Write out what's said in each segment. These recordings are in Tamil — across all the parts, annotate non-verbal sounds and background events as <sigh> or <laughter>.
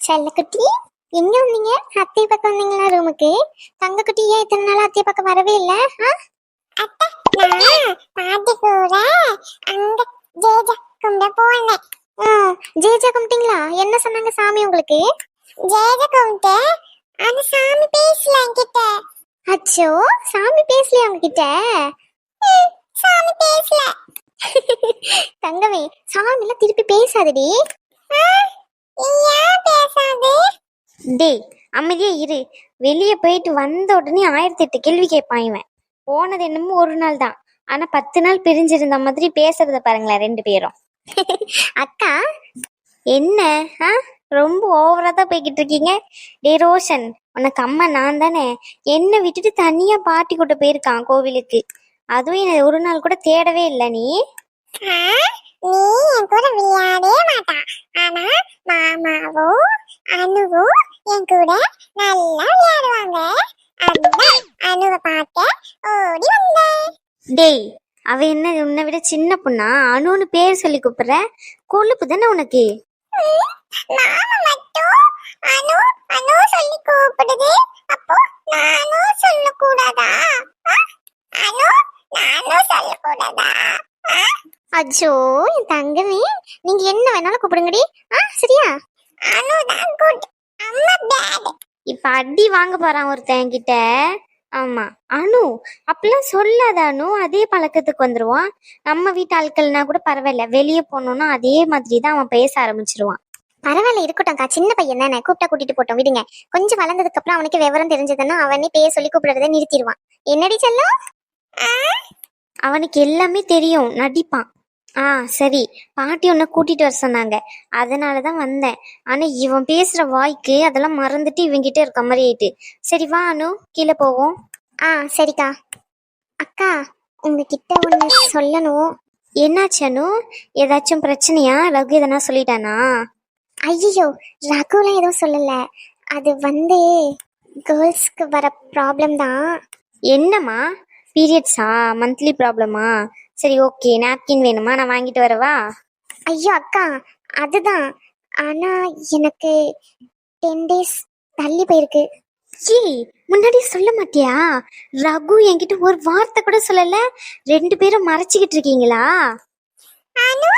செல்லக்குட்டி எங்க வந்தீங்க? அத்தை பக்கம் வந்தீங்களா ரூமுக்கு? தங்கக்குட்டி ஏன் இத்தனை நாள் அத்தை பக்கம் வரவே இல்ல? பாட்டி கூட அங்க ஜேஜா கும்பிட போனேன். ஜேஜா கும்பிட்டீங்களா? என்ன சொன்னாங்க சாமி உங்களுக்கு? ஜேஜா கும்பிட்டு அந்த சாமி பேசல என்கிட்ட. அச்சோ சாமி பேசலையா உங்ககிட்ட சாமி பேசல தங்கமே சாமிலாம் திருப்பி பேசாதடி. டேய் அமைதியா இரு. வெளியே போயிட்டு வந்த உடனே ஆயிரத்தி எட்டு கேள்வி கேட்பான் இவன். போனது என்னமோ ஒரு நாள் தான். ஆனா பத்து நாள் பிரிஞ்சிருந்த மாதிரி பேசுறத பாருங்களேன் ரெண்டு பேரும். அக்கா என்ன? ஆ? ரொம்ப ஓவரா தான் போய்கிட்டு இருக்கீங்க? டே ரோஷன் உனக்கு அம்மா நான் தானே? என்னை விட்டுட்டு தனியா பாட்டி கூட்ட போயிருக்கான் கோவிலுக்கு. அதுவும் என்ன ஒரு நாள் கூட தேடவே இல்லை நீ. நீ என் கூட விளையாடவே மாட்டா. ஆனா மாமாவோ அனுவோ என் கூட நல்லா விளையாடுவாங்க. அதான் அனுவை பார்க்க ஓடி வந்தேன் டேய் அவ என்ன உன்னை விட சின்ன பொண்ணா? அனுன்னு பேர் சொல்லி கூப்பிடுற? கொழுப்பு தானே உனக்கு? மாமா மட்டும் அனு அனு சொல்லி கூப்பிடுது. அப்போ நானும் சொல்ல கூடாதா அனு நானும் சொல்ல கூடாதா அச்சோ என் தங்கமே நீங்க என்ன வேணாலும் கூப்பிடுங்கடி. ஆ சரியா? அனு தான் குட் அம்மா பேட் இப்ப அடி வாங்க போறான் ஒருத்தன் கிட்ட ஆமா அனு அப்படிலாம் சொல்லாத அனு. அதே பழக்கத்துக்கு வந்துருவான். நம்ம வீட்டு ஆட்கள்னா கூட பரவாயில்ல. வெளியே போனோம்னா அதே மாதிரி தான் அவன் பேச ஆரம்பிச்சிருவான். பரவாயில்ல இருக்கட்டும்க்கா சின்ன பையன் தானே. கூப்பிட்டா கூட்டிட்டு போட்டோம். விடுங்க. கொஞ்சம் வளர்ந்ததுக்கு அப்புறம் அவனுக்கு விவரம் தெரிஞ்சதுன்னா அவனே பேர் சொல்லி கூப்பிடுறதை நிறுத்திடுவான். என்னடி செல்லம்? அவனுக்கு எல்லாமே தெரியும். நடிப்பான். ஆ சரி. பாட்டி உன்னை கூட்டிட்டு வர சொன்னாங்க. அதனால தான் வந்தேன். ஆனா இவன் பேசுற வாய்க்கு அதெல்லாம் மறந்துட்டு இவங்கிட்ட இருக்க மாதிரி ஆயிட்டு. சரி வா அனு. கீழே போவோம். ஆ சரிக்கா. அக்கா உங்ககிட்ட ஒன்று சொல்லணும். என்னாச்சு அனு? ஏதாச்சும் பிரச்சனையா? ரகு எதனா சொல்லிட்டானா? ஐயோ ரகுலாம் எதுவும் சொல்லல. அது வந்து கேர்ள்ஸ்க்கு வர ப்ராப்ளம் தான். என்னம்மா? பீரியட்ஸா? மந்த்லி ப்ராப்ளமா? சரி ஓகே நாப்கின் வேணுமா? நான் வாங்கிட்டு வரவா? ஐயோ அக்கா அதுதான். ஆனா எனக்கு டென் டேஸ் தள்ளி போயிருக்கு. ஏய் முன்னாடி சொல்ல மாட்டியா? ரகு என்கிட்ட ஒரு வார்த்தை கூட சொல்லல. ரெண்டு பேரும் மறைச்சிக்கிட்டு இருக்கீங்களா? அனு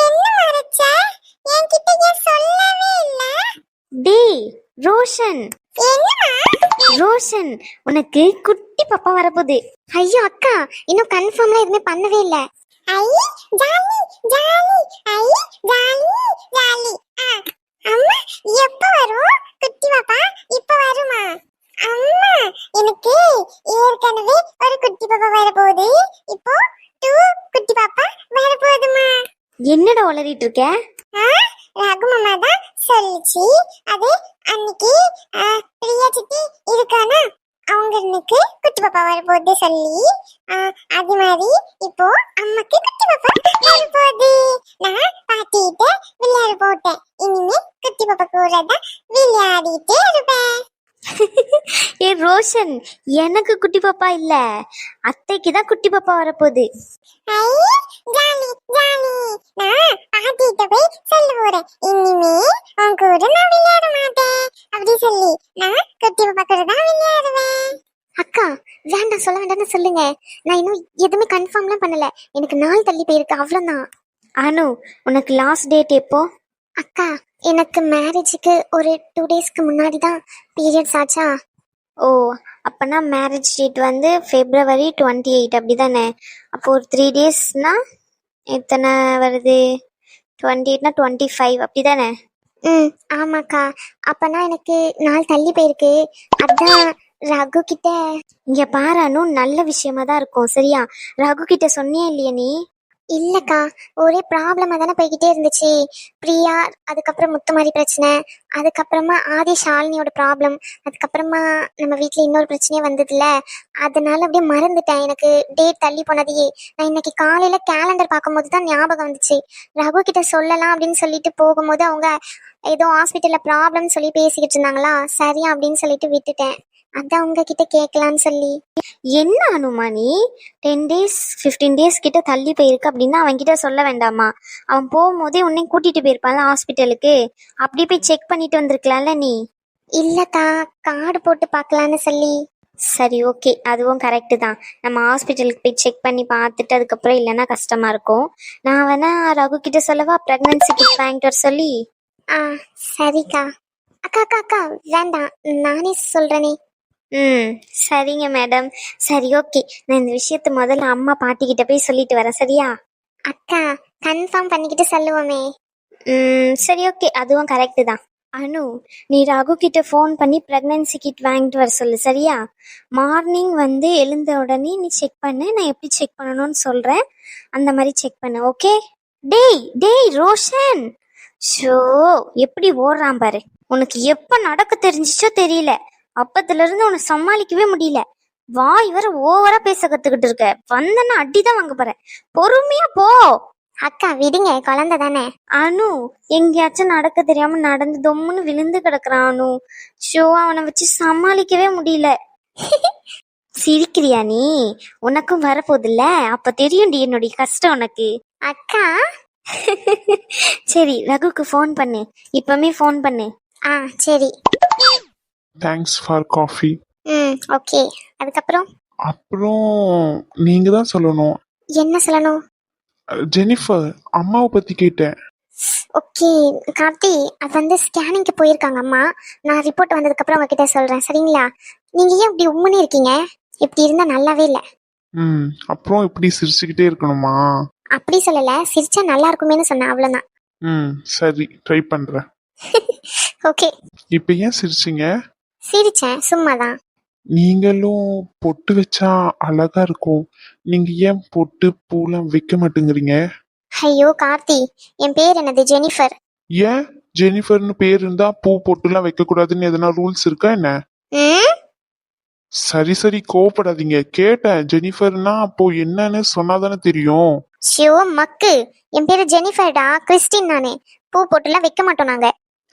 என்ன மறைச்ச? என்கிட்ட ஏன் சொல்லவே இல்ல? டேய் ரோஷன். ரோஷன் உனக்கு குட்டி பாப்பா வரப்போகுது. ஐயோ அக்கா இன்னும் கன்ஃபார்ம்லாம் எதுவுமே பண்ணவே இல்ல. ஐ ஜாலி ஜாலி ஐ ஜாலி ஜாலி. அம்மா எப்ப வரும் குட்டி பாப்பா இப்ப வருமா? அம்மா எனக்கு ஏற்கனவே ஒரு குட்டி பாப்பா வரப்போகுது. இப்போ டூ குட்டி பாப்பா வரப்போகுதுமா என்னடா உளறிட்டு இருக்க? ரகு மாமா தான் சொல்லிச்சு. அது அன்னைக்கு ஆ, பிரியா சித்தி இருக்கானா? அவங்களுக்கு குட்டி பாப்பா வரப்போகுது சொல்லி அது மாதிரி இப்போ அம்மாக்கு குட்டி பாப்பா வரப்போகுது. நான் பாட்டிகிட்ட விளையாட போட்டேன். இனிமே குட்டி பாப்பா கூட தான் விளையாடிட்டே இருப்பேன். ஏ ரோஷன் எனக்கு குட்டி பாப்பா இல்ல. அத்தைக்கு தான் குட்டி பாப்பா வரப்போகுது. ஜாலி ஜாலி நான் பாட்டிகிட்ட போய் சொல்ல போறேன். இனிமே உன் கூட நான் விளையாட மாட்டேன். அப்படி சொல்லி நான் குட்டி பாப்பா கூட தான் விளையாடுவேன். அக்கா வேண்டாம் சொல்ல வேண்டாம்னு சொல்லுங்க. நான் இன்னும் எதுவுமே கன்ஃபார்ம்லாம் பண்ணல. எனக்கு நாள் தள்ளி போயிருக்கு அவ்வளோதான் அனு உனக்கு லாஸ்ட் டேட் எப்போ? அக்கா எனக்கு மேரேஜுக்கு ஒரு டூ டேஸ்க்கு முன்னாடி தான் பீரியட்ஸ் ஆச்சா? ஓ அப்போனா மேரேஜ் டேட் வந்து ஃபெப்ரவரி டுவெண்ட்டி எயிட் அப்படி தானே அப்போ ஒரு த்ரீ டேஸ்னா எத்தனை வருது? டுவெண்ட்டி எயிட்னா டுவெண்ட்டி ஃபைவ் அப்படி தானே ம் ஆமாக்கா. அப்பனா எனக்கு நாள் தள்ளி போயிருக்கு. அதான் ரகு கிட்ட இங்க பாரு அனு நல்ல விஷயமா தான் இருக்கும். சரியா? ரகு கிட்ட சொன்னியா இல்லையா நீ? இல்லக்கா ஒரே ப்ராப்ளமாக தானே போய்கிட்டே இருந்துச்சு. பிரியா அதுக்கப்புறம் முத்துமாரி பிரச்சனை அதுக்கப்புறமா ஆதி ஷாலினியோட ப்ராப்ளம் அதுக்கப்புறமா நம்ம வீட்டில் இன்னொரு பிரச்சனையே வந்ததுல அதனால அப்படியே மறந்துட்டேன். எனக்கு டேட் தள்ளி போனதையே. நான் இன்னைக்கு காலையில் கேலண்டர் பார்க்கும்போது தான் ஞாபகம் வந்துச்சு. ரகு கிட்ட சொல்லலாம் அப்படின்னு சொல்லிட்டு போகும்போது அவங்க ஏதோ ஹாஸ்பிட்டலில் ப்ராப்ளம்னு சொல்லி பேசிக்கிட்டு இருந்தாங்களா? சரியா அப்படின்னு சொல்லிட்டு விட்டுட்டேன். அதான் உங்ககிட்ட கேட்கலான்னு சொல்லி. என்ன அனுமா நீ? டென் டேஸ் ஃபிஃப்டீன் டேஸ் கிட்ட தள்ளி போயிருக்கு அப்படின்னா அவன்கிட்ட சொல்ல வேண்டாமா? அவன் போகும்போதே உன்னை கூட்டிட்டு போயிருப்பான்ல ஹாஸ்பிட்டலுக்கு. அப்படி போய் செக் பண்ணிட்டு வந்திருக்கலாம்ல நீ? இல்லக்கா கார்டு போட்டு பார்க்கலான்னு சொல்லி. சரி ஓகே அதுவும் கரெக்டு தான். நம்ம ஹாஸ்பிட்டலுக்கு போய் செக் பண்ணி பார்த்துட்டு அதுக்கப்புறம் இல்லைன்னா கஷ்டமா இருக்கும். நான் வேணா ரகு கிட்ட சொல்லவா? ப்ரெக்னன்சி கிட் வாங்கிட்டு வர சொல்லி. ஆ சரிக்கா. அக்கா அக்கா அக்கா வேண்டாம். நானே சொல்றேனே. ம். சரிங்க மேடம். சரி ஓகே. நான் இந்த விஷயத்த முதல்ல அம்மா பாட்டி கிட்ட போய் சொல்லிட்டு வரேன் சரியா? அக்கா கன்ஃபார்ம் பண்ணிக்கிட்டு சொல்லுவோமே. ம் சரி ஓகே. அதுவும் கரெக்டு தான். அனு நீ ரகு கிட்ட ஃபோன் பண்ணி ப்ரெக்னன்சி கிட் வாங்கிட்டு வர சொல்லு சரியா? மார்னிங் வந்து எழுந்த உடனே நீ செக் பண்ணு. நான் எப்படி செக் பண்ணணும்னு சொல்கிறேன் அந்த மாதிரி செக் பண்ணு ஓகே? டேய் டேய் ரோஷன்! ஷோ எப்படி ஓடுறான் பாரு. உனக்கு எப்போ நடக்க தெரிஞ்சிச்சோ தெரியல. அப்பத்துல இருந்து உன்னை சமாளிக்கவே முடியல. வாய் வர ஓவரா பேச கத்துக்கிட்டு இருக்க. வந்தனா அடிதான் வாங்க போறேன். பொறுமையா போ. அக்கா விடுங்க. குழந்தை தானே. அனு எங்கேயாச்சும் நடக்க தெரியாம நடந்து தொம்முன்னு விழுந்து கிடக்குறான் அனு. ஷோ அவனை வச்சு சமாளிக்கவே முடியல. <laughs> சிரிக்கிறியா நீ? உனக்கும் வரப்போகுதுல்ல? அப்ப தெரியும்டி என்னுடைய கஷ்டம் உனக்கு. அக்கா. <laughs> சரி ரகுக்கு ஃபோன் பண்ணு. இப்பமே ஃபோன் பண்ணு. ஆ சரி. தேங்க்ஸ் ஃபார் காஃபி ம் ஓகே அதுக்கப்புறம்? அப்புறம் நீங்க தான் சொல்லணும். என்ன சொல்லணும்? ஜெனிஃபர் அம்மாவை பத்தி கேட்டேன். ஓகே கார்த்தி அது வந்து ஸ்கேனிங்க்கு போயிருக்காங்க அம்மா. நான் ரிப்போர்ட் வந்ததுக்கப்புறம் உங்ககிட்ட சொல்கிறேன் சரிங்களா? நீங்கள் ஏன் இப்படி உம்முன்னு இருக்கீங்க? இப்படி இருந்தால் நல்லாவே இல்லை. ம் அப்புறம் இப்படி சிரிச்சுக்கிட்டே இருக்கணுமா? அப்படி சொல்லலை சிரிச்சா நல்லா இருக்குமேன்னு சொன்னேன் அவ்வளோதான் ம் சரி ட்ரை பண்றேன். <laughs> ஓகே இப்போ ஏன் சிரிச்சீங்க? சிரிச்சேன். சும்மா தான் நீங்களும் பொட்டு வச்சா அழகா இருக்கும். நீங்க ஏன் பொட்டு பூலாம் வைக்க மாட்டேங்கிறீங்க? ஐயோ கார்த்தி என் பேர் என்னது? ஜெனிஃபர். ஏன்? ஜெனிஃபர்னு பேர் இருந்தா பூ பொட்டுலாம் வைக்க கூடாதுன்னு எதனா ரூல்ஸ் இருக்கா என்ன? ம்? சரி சரி கோவப்படாதீங்க. கேட்டேன். ஜெனிஃபர்னா அப்போ என்னன்னு சொன்னாதானே தெரியும். ஷியோ மக்கு. என் பேரு ஜெனிஃபர்டா. கிறிஸ்டின் நானு. பூ போட்டுலாம் வைக்க மாட்டோம் நாங்க.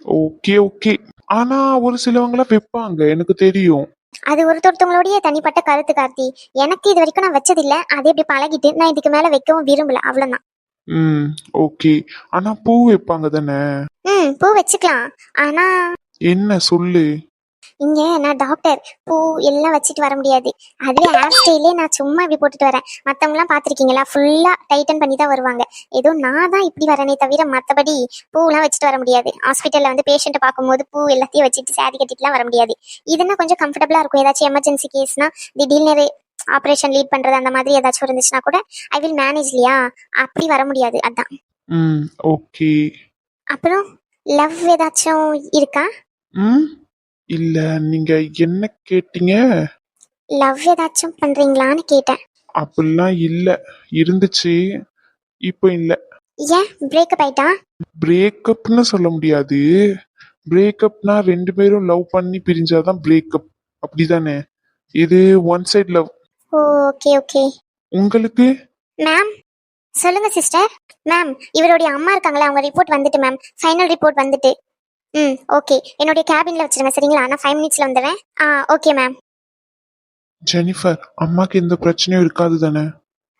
Okay okay. ஆனா ஒரு சிலவங்களாம் வைப்பாங்க எனக்கு தெரியும். அது ஒருத்தொருத்தவங்களுடைய தனிப்பட்ட கருத்து கார்த்தி. எனக்கு இது வரைக்கும் நான் வச்சதில்ல. அதே இப்படி பழகிட்டு நான் இதுக்கு மேல வைக்கவும் விரும்பல. அவ்வளவுதான். ம் ஓகே. ஆனா பூ வைப்பாங்க தானே? ம் பூ வச்சுக்கலாம். ஆனா என்ன சொல்லு. இங்க நான் டாக்டர் பூ எல்லாம் வச்சுட்டு வர முடியாது. அதுவே ஹேர் ஸ்டைலே நான் சும்மா இப்படி போட்டுட்டு வரேன். மத்தவங்க எல்லாம் பாத்திருக்கீங்களா ஃபுல்லா டைட்டன் பண்ணி தான் வருவாங்க. ஏதோ நான் தான் இப்படி வரேனே தவிர மத்தபடி பூலாம் வச்சுட்டு வர முடியாது. ஹாஸ்பிட்டல்ல வந்து பேஷண்ட்டை பார்க்கும்போது பூ எல்லாத்தையும் வச்சுட்டு சாரி கட்டிட்டுலாம் வர முடியாது. இதுனா கொஞ்சம் கம்ஃபர்டபுளா இருக்கும்? ஏதாச்சும் எமர்ஜென்சி கேஸ்னா திடீர்னு ஆப்ரேஷன் லீட் பண்றது அந்த மாதிரி ஏதாச்சும் இருந்துச்சுன்னா கூட ஐ வில் மேனேஜ் இல்லையா? அப்படி வர முடியாது. அதான். ஓகே அப்புறம் லவ் ஏதாச்சும் இருக்கா? ம்? இல்ல நீங்க என்ன கேட்டீங்க? லவ் ஏதாச்சும் பண்றீங்களான்னு கேட்டேன். அப்படிலாம் இல்ல. இருந்துச்சு இப்போ இல்ல. ஏன்? பிரேக்கப் ஆயிட்டா? பிரேக்கப்னு சொல்ல முடியாது. பிரேக்கப்னா ரெண்டு பேரும் லவ் பண்ணி பிரிஞ்சாதான் பிரேக்கப் அப்படிதானே? இது one side love okay okay உங்களுக்கு? மேம் சொல்லுங்க சிஸ்டர் மேம் இவருடைய அம்மா இருக்காங்களா அவங்க ரிப்போர்ட் வந்துட்டு மேம் ஃபைனல் ரிப்போர்ட் வந்துட்டு. ம் ஓகே என்னுடைய கேபின்ல வச்சிருங்க சரிங்களா? நான் ஃபைவ் மினிட்ஸ்ல வந்துடுறேன். ஆ ஓகே மேம் ஜெனிஃபர் அம்மாக்கு எந்த பிரச்சனையும் இருக்காது தானே?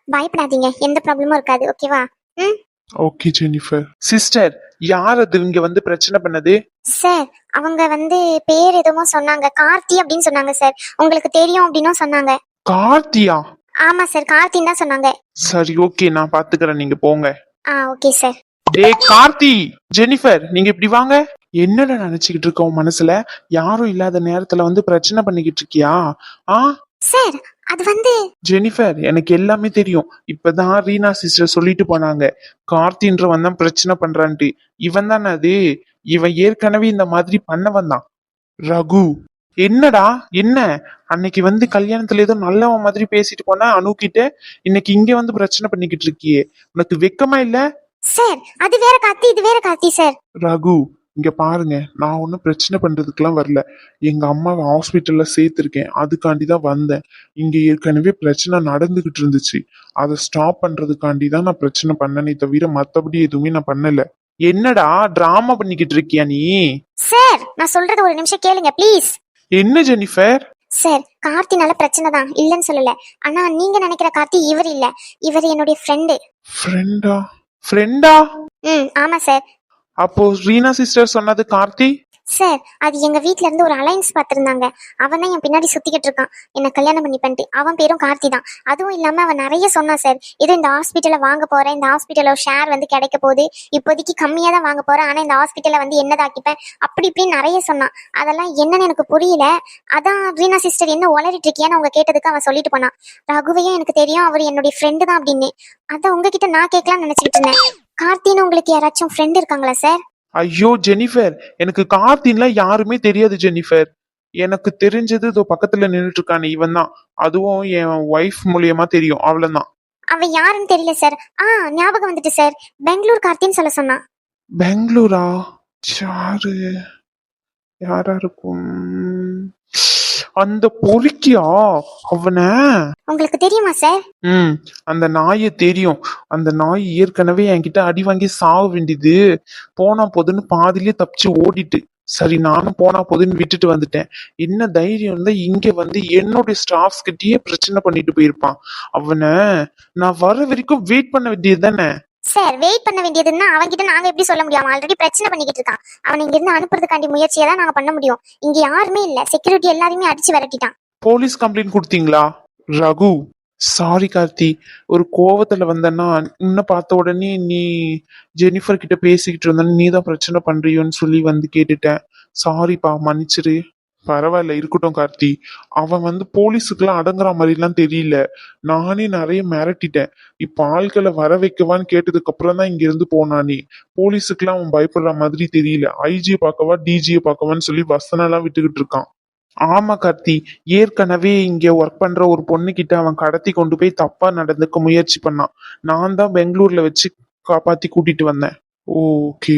பயப்படாதீங்க எந்த ப்ராப்ளமும் இருக்காது ஓகேவா ம்? ஓகே ஜெனிஃபர் சிஸ்டர் யார் அது? இங்க வந்து பிரச்சனை பண்ணது? சார் அவங்க வந்து பேர் எதுவும் சொன்னாங்க. கார்த்தி அப்படின்னு சொன்னாங்க சார் உங்களுக்கு தெரியும் அப்படின்னும் சொன்னாங்க. கார்த்தியா? ஆமா சார் கார்த்தின்னு தான் சொன்னாங்க. சரி ஓகே நான் பாத்துக்கிறேன். நீங்க போங்க. ஆ ஓகே சார் டேய் கார்த்தி! ஜெனிஃபர் நீங்க இப்படி வாங்க. என்னடா நினைச்சுக்கிட்டு இருக்க உன் மனசுல? யாரும் இல்லாத நேரத்துல வந்து பிரச்சனை பண்ணிக்கிட்டு இருக்கியா? ஆ? சார் அது வந்து ஜெனிஃபர் எனக்கு எல்லாமே தெரியும். இப்பதான் ரீனா சிஸ்டர் சொல்லிட்டு போனாங்க. கார்த்தின்றவன் தான் பிரச்சனை பண்றான்ட்டு. இவன் தானே அது? இவன் ஏற்கனவே இந்த மாதிரி பண்ணவன் தான். ரகு. என்னடா? என்ன? அன்னைக்கு வந்து கல்யாணத்துல ஏதோ நல்லவன் மாதிரி பேசிட்டு போனா அனு கிட்ட இன்னைக்கு இங்க வந்து பிரச்சனை பண்ணிக்கிட்டு இருக்கியே. உனக்கு வெக்கமா இல்ல? சார் அது வேற கார்த்தி இது வேற கார்த்தி சார். ரகு. இங்க பாருங்க நான் ஒன்றும் பிரச்சனை பண்றதுக்கெல்லாம் வரல. எங்க அம்மாவை ஹாஸ்பிட்டல்ல சேர்த்திருக்கேன். அதுக்காண்டி தான் வந்தேன். இங்க ஏற்கனவே பிரச்சனை நடந்துகிட்டு இருந்துச்சு. அதை ஸ்டாப் பண்றதுக்காண்டி தான் நான் பிரச்சனை பண்ணனே தவிர மத்தபடி எதுவுமே நான் பண்ணல. என்னடா டிராமா பண்ணிக்கிட்டு இருக்கியா நீ? சார் நான் சொல்றது ஒரு நிமிஷம் கேளுங்க ப்ளீஸ் என்ன ஜெனிஃபர்? சார் கார்த்தினால பிரச்சனை தான். இல்லைன்னு சொல்லல. ஆனா நீங்க நினைக்கிற கார்த்தி இவர் இல்ல. இவர் என்னுடைய ஃப்ரெண்டு ஃப்ரெண்டா ஃப்ரெண்டா ம் ஆமா சார் அப்போ ரீனா சிஸ்டர் சொன்னது கார்த்தி? சார் அது எங்க வீட்ல இருந்து ஒரு அலைன்ஸ் பார்த்திருந்தாங்க. அவன் தான் என் பின்னாடி சுத்திக்கிட்டு இருக்கான். என்ன கல்யாணம் பண்ணி பண்ணிட்டு. அவன் பேரும் கார்த்தி தான். அதுவும் இல்லாம அவன் நிறைய சொன்னான் சார். இது இந்த ஹாஸ்பிட்டல வாங்க போறேன். இந்த ஹாஸ்பிட்டல்ல ஷேர் வந்து கிடைக்க போகுது. இப்போதைக்கு கம்மியா தான் வாங்க போறேன். ஆனா இந்த ஹாஸ்பிட்டல வந்து என்னதாக்கிப்பேன்? அப்படி இப்படின்னு நிறைய சொன்னான். அதெல்லாம் என்னன்னு எனக்கு புரியல. அதான் ரீனா சிஸ்டர் என்ன உளறிட்டு இருக்கியான்னு அவங்க கேட்டதுக்கு அவன் சொல்லிட்டு போனான். ரகுவையும் எனக்கு தெரியும். அவர் என்னுடைய ஃப்ரெண்டு தான் அப்படின்னு. அதான் உங்ககிட்ட நான் கேட்கலாம்னு நினைச்சிட்டு இருந்தேன். கார்த்தின்னு உங்களுக்கு யாராச்சும் ஃப்ரெண்ட் இருக்காங்களா சார் ஐயோ ஜெனிஃபர். எனக்கு கார்த்தின்லாம் யாருமே தெரியாது ஜெனிஃபர். எனக்கு தெரிஞ்சது இதோ பக்கத்துல நின்றுட்டு இருக்கானே இவன் தான். அதுவும் என் ஒய்ஃப் மூலியமா தெரியும் அவ்வளவுதான். அவன் யாருன்னு தெரியல சார் ஆ ஞாபகம் வந்துட்டு சார் பெங்களூர் கார்த்தின்னு சொல்ல சொன்னான். பெங்களூரா? யாரு? யாரா இருக்கும்? அந்த பொறுக்கியா அவனை? உங்களுக்கு தெரியுமா சார்? ம் அந்த நாயை தெரியும். அந்த நாய் ஏற்கனவே என்கிட்ட அடி வாங்கி சாக வேண்டியது. போனா போதுன்னு பாதியிலே தப்பிச்சு ஓடிட்டு. சரி நானும் போனா போதுன்னு விட்டுட்டு வந்துட்டேன். என்ன தைரியம் இருந்தா இங்க வந்து என்னுடைய ஸ்டாஃப்ஸ் கிட்டயே பிரச்சனை பண்ணிட்டு போயிருப்பான். அவனை நான் வர வரைக்கும் வெயிட் பண்ண வேண்டியது தானே? சார் வெயிட் பண்ண வேண்டியதுன்னா அவன்கிட்ட நாங்க எப்படி சொல்ல முடியும்? ஆல்ரெடி பிரச்சனை பண்ணிக்கிட்டு இருக்கான். அவனை இங்க இருந்து அனுப்புறதுக்காண்டி முயற்சியை தான் நாங்க பண்ண முடியும். இங்க யாருமே இல்ல. செக்யூரிட்டி எல்லாரையுமே அடிச்சு விரட்டிட்டான். போலீஸ் கம்ப்ளைண்ட் கொடுத்தீங்களா? ரகு சாரி கார்த்தி. ஒரு கோவத்துல வந்தேன்னா உன்னை பார்த்த உடனே நீ ஜெனிஃபர் கிட்ட பேசிக்கிட்டு இருந்தேன்னு நீ தான் பிரச்சனை பண்றியோன்னு சொல்லி வந்து கேட்டுட்டேன். சாரிப்பா மன்னிச்சிரு. பரவாயில்ல இருக்கட்டும் கார்த்தி. அவன் வந்து போலீஸுக்கெல்லாம் அடங்குற மாதிரிலாம் தெரியல. நானே நிறைய மிரட்டிட்டேன். இப்ப ஆட்களை வர வைக்கவான்னு கேட்டதுக்கு அப்புறம் தான் இங்க இருந்து போனானே போலீஸுக்கெல்லாம் அவன் பயப்படுற மாதிரி தெரியல. ஐஜியை பார்க்கவா டிஜியை பார்க்கவான்னு சொல்லி வசனெல்லாம் விட்டுக்கிட்டு இருக்கான். ஆமா கார்த்தி ஏற்கனவே இங்க ஒர்க் பண்ற ஒரு பொண்ணு கிட்ட அவன் கடத்தி கொண்டு போய் தப்பா நடந்துக்க முயற்சி பண்ணான். நான் தான் பெங்களூர்ல வச்சு காப்பாத்தி கூட்டிட்டு வந்தேன். ஓகே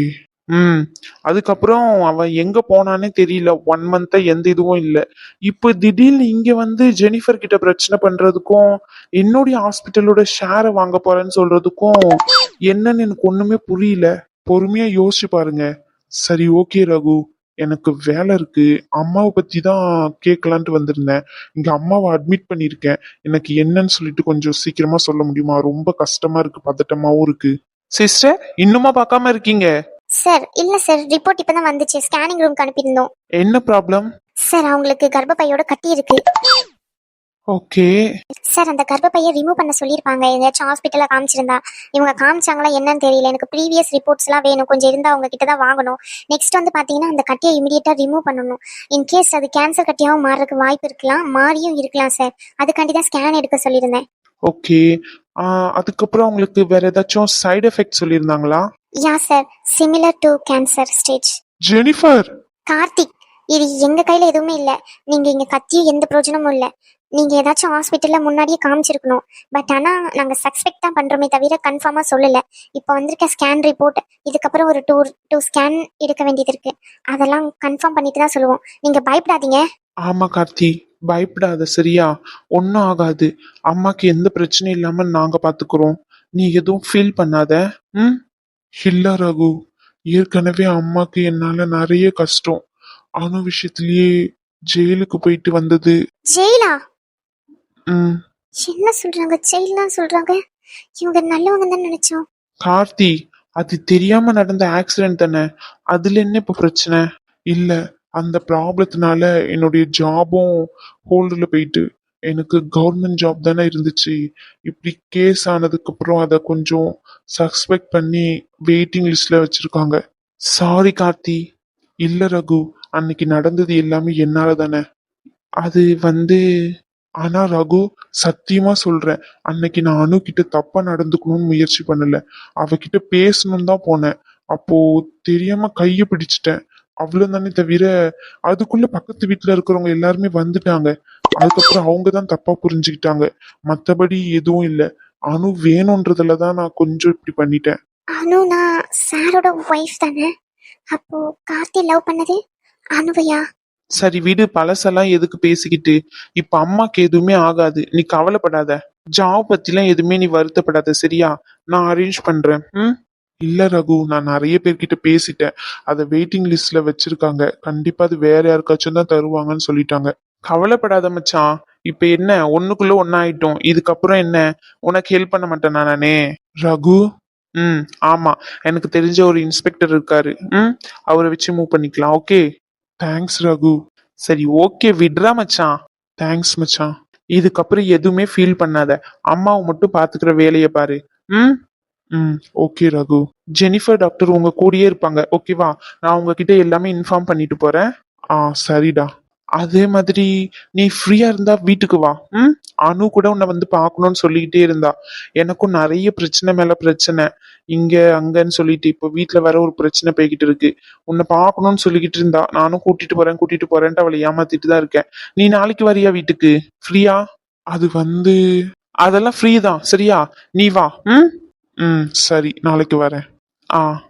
ம். அதுக்கப்புறம் அவன் எங்க போனானே தெரியல. ஒன் மந்தா எந்த இதுவும் இல்ல. இப்போ திடீர்னு இங்க வந்து ஜெனிஃபர் கிட்ட பிரச்சனை பண்றதுக்கும் என்னுடைய ஹாஸ்பிட்டலோட ஷேரை வாங்க போறேன்னு சொல்றதுக்கும் என்னன்னு எனக்கு ஒண்ணுமே புரியல. பொறுமையா யோசிச்சு பாருங்க. சரி ஓகே ரகு. எனக்கு வேலை இருக்கு. அம்மாவை பத்தி தான் கேட்கலான்ட்டு வந்திருந்தேன். இங்க அம்மாவை அட்மிட் பண்ணியிருக்கேன். எனக்கு என்னன்னு சொல்லிட்டு கொஞ்சம் சீக்கிரமா சொல்ல முடியுமா? ரொம்ப கஷ்டமா இருக்கு பதட்டமாவும் இருக்கு. சிஸ்டர் இன்னுமா பார்க்காம இருக்கீங்க? சார் இல்ல சார் ரிப்போர்ட் இப்பதான் வந்துச்சு. ஸ்கேனிங் ரூம்க்கு அனுப்பியிருந்தோம். என்ன ப்ராப்ளம் சார் அவங்களுக்கு கர்ப்பப்பையோட கட்டி இருக்கு. ஓகே சார் அந்த கர்ப்பப்பையை ரிமூவ் பண்ண சொல்லியிருப்பாங்க. எங்கேயாச்சும் ஹாஸ்பிட்டல்ல காமிச்சிருந்தா. இவங்க காமிச்சாங்களா என்னன்னு தெரியல. எனக்கு ப்ரீவியஸ் ரிப்போர்ட்ஸ் எல்லாம் வேணும். கொஞ்சம் இருந்தா அவங்க கிட்ட தான் வாங்கணும். நெக்ஸ்ட் வந்து பாத்தீங்கன்னா அந்த கட்டியை இமீடியட்டா ரிமூவ் பண்ணணும். இன்கேஸ் அது கேன்சர் கட்டியாவும் மாறதுக்கு வாய்ப்பு இருக்கலாம் மாறியும் இருக்கலாம் சார். அதுக்காண்டி தான் ஸ்கேன் எடுக்க சொல்லியிருந்தேன். ஓகே அதுக்கப்புறம் உங்களுக்கு வேற ஏதாச்சும் side effect சொல்லியிருந்தாங்களா? Yeah sir similar to cancer stage Jennifer Karthik இது எங்க கையில எதுவுமே இல்ல. நீங்க இங்க கத்தியும் எந்த பிரயோஜனமும் இல்ல. நீங்க ஏதாச்சும் ஹாஸ்பிட்டல்ல முன்னாடியே காமிச்சிருக்கணும். பட் ஆனா நாங்க சஸ்பெக்ட் தான் பண்றோமே தவிர கன்ஃபார்மா சொல்லல. இப்போ வந்திருக்க ஸ்கேன் ரிப்போர்ட் இதுக்கப்புறம் ஒரு டூ டூ ஸ்கேன் எடுக்க வேண்டியது இருக்கு. அதெல்லாம் கன்ஃபார்ம் பண்ணிட்டு தான் சொல்லுவோம். நீங்க பயப்படாதீங்க. ஆமா கார்த்தி. பயப்படாத சரியா? ஒன்றும் ஆகாது. அம்மாக்கு எந்த பிரச்சனையும் இல்லாம நாங்க பாத்துக்கிறோம். நீ எதுவும் ஃபீல் பண்ணாத. ம்? இல்ல ரகு ஏற்கனவே அம்மாக்கு என்னால நிறைய கஷ்டம். அணு விஷயத்திலேயே ஜெயிலுக்கு போயிட்டு வந்தது. ஜெயிலா? ம். என்ன சொல்றாங்க? ஜெயில் தான் சொல்றாங்க. இவங்க நல்லவங்க தான் நினைச்சோம். கார்த்தி அது தெரியாம நடந்த ஆக்சிடென்ட் தானே? அதுல என்ன இப்ப பிரச்சனை? இல்ல அந்த ப்ராப்ளத்தினால என்னுடைய ஜாபும் ஹோல்டுல போயிட்டு எனக்கு கவர்மெண்ட் ஜாப் தானே இருந்துச்சு. இப்படி கேஸ் ஆனதுக்கு அப்புறம் அதை கொஞ்சம் சஸ்பெக்ட் பண்ணி வெயிட்டிங் லிஸ்ட்ல வச்சிருக்காங்க. சாரி கார்த்தி. இல்ல ரகு அன்னைக்கு நடந்தது எல்லாமே என்னால தானே. அது வந்து ஆனா ரகு சத்தியமா சொல்றேன். அன்னைக்கு நான் அனு கிட்ட தப்பா நடந்துக்கணும்னு முயற்சி பண்ணல. அவகிட்ட பேசணும் தான் போனேன். அப்போ தெரியாம கைய பிடிச்சிட்டேன். அவ்வளோ தானே தவிர அதுக்குள்ள பக்கத்து வீட்டுல இருக்கிறவங்க எல்லாருமே வந்துட்டாங்க. அதுக்கப்புறம் அவங்க தான் தப்பா புரிஞ்சுக்கிட்டாங்க. மத்தபடி எதுவும் இல்ல. அனு வேணும்ன்றதுல தான் நான் கொஞ்சம் இப்படி பண்ணிட்டேன். அனு நான் சாரோட ஒய்ஃப் தானே? அப்போ கார்த்தி லவ் பண்ணது அனுவையா? சரி விடு பழசெல்லாம் எதுக்கு பேசிக்கிட்டு? இப்ப அம்மாக்கு எதுவுமே ஆகாது. நீ கவலைப்படாத. ஜாப் பத்திலாம் எதுவுமே நீ வருத்தப்படாத சரியா? நான் அரேஞ்ச் பண்றேன். ம்? இல்ல ரகு நான் நிறைய பேர்கிட்ட பேசிட்டேன். அதை வெயிட்டிங் லிஸ்ட்ல வச்சிருக்காங்க. கண்டிப்பா அது வேற யாருக்காச்சும் தான் தருவாங்கன்னு சொல்லிட்டாங்க. கவலைப்படாத மச்சான். இப்ப என்ன? ஒண்ணுக்குள்ள ஒண்ணா ஆயிட்டோம் இதுக்கப்புறம் என்ன? உனக்கு ஹெல்ப் பண்ண மாட்டேன் நானே. ரகு? ம் ஆமா. எனக்கு தெரிஞ்ச ஒரு இன்ஸ்பெக்டர் இருக்காரு. ம் அவரை வச்சு மூவ் பண்ணிக்கலாம். Okay thanks Raghu. சரி ஓகே விட்றா மச்சான். தேங்க்ஸ் மச்சான். இதுக்கப்புறம் எதுவுமே ஃபீல் பண்ணாத. அம்மாவை மட்டும் பாத்துக்கிற வேலையை பாரு. ம்? ம் ஓகே ரகு. ஜெனிஃபர் டாக்டர் உங்க கூடயே இருப்பாங்க. ஓகேவா நான் உங்ககிட்ட எல்லாமே இன்ஃபார்ம் பண்ணிட்டு போறேன். ஆ சரிடா. அதே மாதிரி நீ ஃப்ரீயா இருந்தா வீட்டுக்கு வா. ம்? அனு கூட உன்னை வந்து பார்க்கணும்னு சொல்லிக்கிட்டே இருந்தா. எனக்கும் நிறைய பிரச்சனை மேல பிரச்சனை. இங்க அங்கன்னு சொல்லிட்டு இப்போ வீட்ல வேற ஒரு பிரச்சனை போய்கிட்டு இருக்கு. உன்னை பார்க்கணும்னு சொல்லிக்கிட்டு இருந்தா. நானும் கூட்டிட்டு போறேன் கூட்டிட்டு போறேன்ட்டு அவளை ஏமாத்திட்டு தான் இருக்கேன். நீ நாளைக்கு வரியா வீட்டுக்கு? ஃப்ரீயா அது வந்து அதெல்லாம் ஃப்ரீ தான். சரியா? நீ வா. ம்? ம் சரி. நாளைக்கு வரேன். ஆ.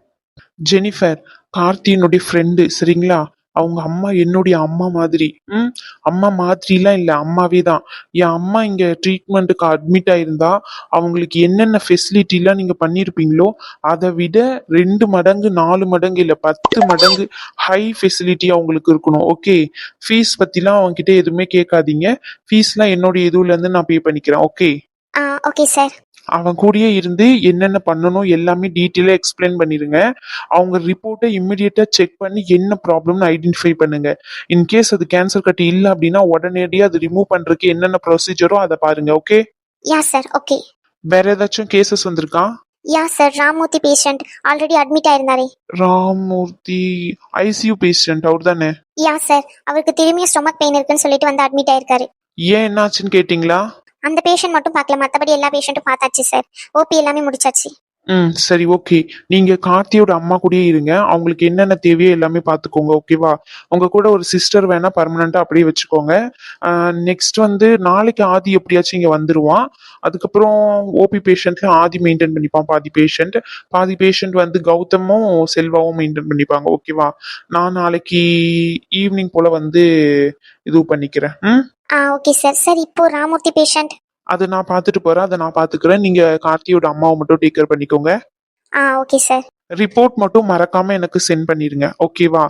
ஜெனிஃபர் கார்த்தியினுடைய ஃப்ரெண்டு சரிங்களா? அவங்க அம்மா என்னுடைய அம்மா மாதிரி. ம்? அம்மா மாதிரிலாம் இல்லை அம்மாவே தான். என் அம்மா இங்கே ட்ரீட்மெண்ட்டுக்கு அட்மிட் ஆயிருந்தா அவங்களுக்கு என்னென்ன ஃபெசிலிட்டிலாம் நீங்கள் பண்ணியிருப்பீங்களோ அதை விட ரெண்டு மடங்கு நாலு மடங்கு இல்லை பத்து மடங்கு ஹை ஃபெசிலிட்டி அவங்களுக்கு இருக்கணும். ஓகே ஃபீஸ் பற்றிலாம் அவங்ககிட்ட எதுவுமே கேட்காதீங்க. ஃபீஸ்லாம் என்னுடைய இதுலேருந்து நான் பே பண்ணிக்கிறேன். ஓகே ஓகே சார் அவன் கூடயே இருந்து என்னென்ன பண்ணணும் எல்லாமே டீட்டெயிலாக எக்ஸ்பிளைன் பண்ணிருங்க அவங்க ரிப்போர்ட்டை இம்மிடியட்டா செக் பண்ணி என்ன ப்ராப்ளம்னு ஐடென்டிஃபை பண்ணுங்க. இன்கேஸ் அது கேன்சர் கட்டி இல்லை அப்படின்னா உடனடியாக அது ரிமூவ் பண்றதுக்கு என்னென்ன ப்ரொசீஜரோ அதை பாருங்க ஓகே யா சார் ஓகே வேற ஏதாச்சும் கேசஸ் வந்திருக்கா? Yeah sir Ramurthy patient already admit ஆயிருந்தாரே. Ramurthy ICU patient அவர் தானே யா சார் அவருக்கு திரும்பியும் ஸ்டொமக் பெயின் இருக்குன்னு சொல்லிட்டு வந்து அட்மிட் ஆயிருக்காரு. ஏன் என்னாச்சுன்னு கேட்டிங்களா? அந்த பேஷண்ட் மட்டும் பார்க்கல. மற்றபடி எல்லா பேஷண்ட்டும் பார்த்தாச்சு சார் ஓபி எல்லாமே முடிச்சாச்சு. ம் சரி ஓகே நீங்க கார்த்தியோட அம்மா கூடயே இருங்க. அவங்களுக்கு என்னென்ன தேவையோ எல்லாமே பார்த்துக்கோங்க ஓகேவா உங்க கூட ஒரு சிஸ்டர் வேணா பர்மனண்டா அப்படியே வச்சுக்கோங்க. நெக்ஸ்ட் வந்து நாளைக்கு ஆதி எப்படியாச்சும் இங்க வந்துருவான். அதுக்கப்புறம் ஓபி பேஷண்ட்ல ஆதி மெயின்டைன் பண்ணிப்பான் பாதி பேஷண்ட் பாதி பேஷண்ட் வந்து கௌதமும் செல்வாவும் மெயின்டைன் பண்ணிப்பாங்க ஓகேவா நான் நாளைக்கு ஈவினிங் போல வந்து இது பண்ணிக்கிறேன் ம்? ஆ ஓகே சார் சார் இப்போ ராமூர்த்தி பேஷண்ட் அதை நான் பார்த்துட்டு போறேன். அதை நான் பார்த்துக்கிறேன். நீங்க கார்த்தியோட அம்மாவை மட்டும் டேக் கேர் பண்ணிக்கோங்க. ஆ ஓகே சார் ரிப்போர்ட் மட்டும் மறக்காம எனக்கு சென்ட் பண்ணிருங்க. ஓகேவா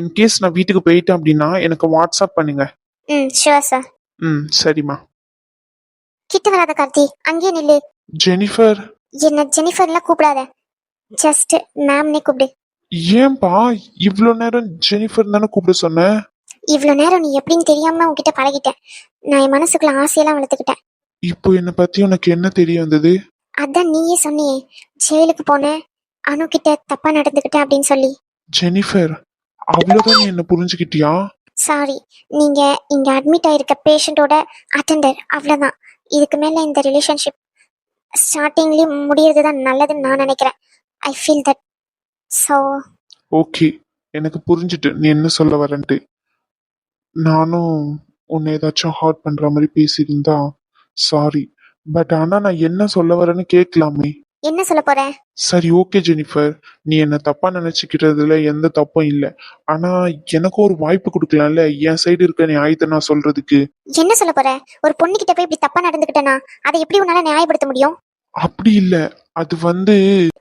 இன்கேஸ் நான் வீட்டுக்கு போயிட்டேன் அப்படின்னா எனக்கு வாட்ஸ்அப் பண்ணுங்க. ம் ஷுவர் சார் ம் சரிம்மா. கிட்ட வராத கார்த்தி. அங்கேயே நில்லு. ஜெனிஃபர் என்ன ஜெனிஃபர்லாம் கூப்பிடாத. ஜஸ்ட் மேம்னே கூப்பிடு. ஏன்பா இவ்வளோ நேரம் ஜெனிஃபர் தானே கூப்பிட சொன்னேன் இவ்வளோ நேரம் நீ எப்படின்னு தெரியாம உன்கிட்ட பழகிட்டேன் நான் என் மனசுக்குள்ள ஆசையெல்லாம் வளர்த்துக்கிட்டேன். இப்போ என்னை பத்தி உனக்கு என்ன தெரிய வந்தது? அதான் நீயே சொன்னியே. ஜெயிலுக்கு போனேன் அனு கிட்ட தப்பா நடந்துக்கிட்டேன் அப்படின்னு சொல்லி. ஜெனிஃபர் அவ்வளோதான் நீ என்ன புரிஞ்சுக்கிட்டியா? சாரி நீங்க இங்க அட்மிட் ஆயிருக்க பேஷண்டோட அட்டெண்டர் அவ்வளவுதான். இதுக்கு மேல இந்த ரிலேஷன்ஷிப் ஸ்டார்டிங்லயே முடியறது தான் நல்லதுன்னு நான் நினைக்கிறேன். I feel that so okay எனக்கு புரிஞ்சுட்டு நீ என்ன சொல்ல வரேன்ட்டு. நானும் உன்னை ஏதாச்சும் ஹார்ட் பண்ற மாதிரி பேசியிருந்தா சாரி பட் ஆனா நான் என்ன சொல்ல வரேன்னு கேட்கலாமே. என்ன சொல்ல போற? சரி ஓகே ஜெனிஃபர் நீ என்ன தப்பா நினைச்சுக்கிறதுல எந்த தப்பும் இல்லை. ஆனா எனக்கும் ஒரு வாய்ப்பு கொடுக்கலாம்ல? என் சைடு இருக்க நியாயத்தை நான் சொல்றதுக்கு. என்ன சொல்ல போற? ஒரு பொண்ணு கிட்ட போய் இப்படி தப்பா நடந்துக்கிட்டேனா அதை எப்படி உன்னால நியாயப்படுத்த முடியும்? அப்படி இல்ல. அது வந்து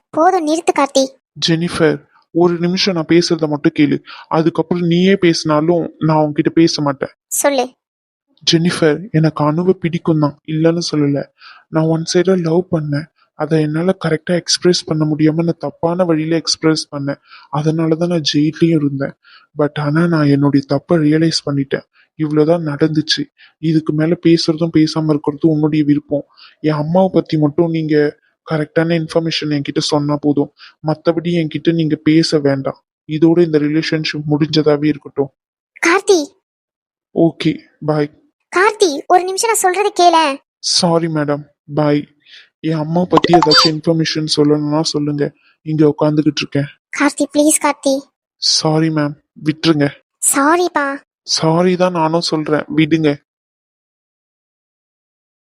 போதும் நிறுத்து கார்த்தி. ஜெனிஃபர் ஒரு நிமிஷம் நான் பேசுறத மட்டும் கேளு. அதுக்கப்புறம் நீயே பேசினாலும் நான் உன்கிட்ட பேச மாட்டேன். சொல்லு. ஜெனிஃபர் எனக்கு அணுவை பிடிக்கும் தான் இல்லைன்னு சொல்லல. நான் ஒன் சைடா லவ் பண்ணேன். அதை என்னால கரெக்டா எக்ஸ்பிரஸ் பண்ண முடியாம நான் தப்பான வழியில எக்ஸ்பிரஸ் பண்ணேன். அதனால தான் நான் ஜெயிலையும் இருந்தேன். பட் ஆனா நான் என்னுடைய தப்பை ரியலைஸ் பண்ணிட்டேன். இவ்வளவுதான் நடந்துச்சு. இதுக்கு மேல பேசுறதும் பேசாம இருக்கிறதும் உன்னுடைய விருப்பம். என் அம்மாவை பத்தி மட்டும் நீங்க கரெக்டான இன்ஃபர்மேஷன் என்கிட்ட சொன்னா போதும். மத்தபடி என்கிட்ட நீங்க பேச வேண்டாம். இதோட இந்த ரிலேஷன்ஷிப் முடிஞ்சதாவே இருக்கட்டும். கார்த்தி! ஓகே பாய் கார்த்தி ஒரு நிமிஷம் நான் சொல்றது கேளேன் சாரி மேடம் பாய் என் அம்மா பத்தி ஏதாச்சும் இன்ஃபர்மேஷன் சொல்லணும்னா சொல்லுங்க. இங்க உட்காந்துக்கிட்டு இருக்கேன். Karthi please Karthi. Sorry ma'am விட்டுருங்க. சாரிப்பா சாரி தான் நானும் சொல்றேன். விடுங்க.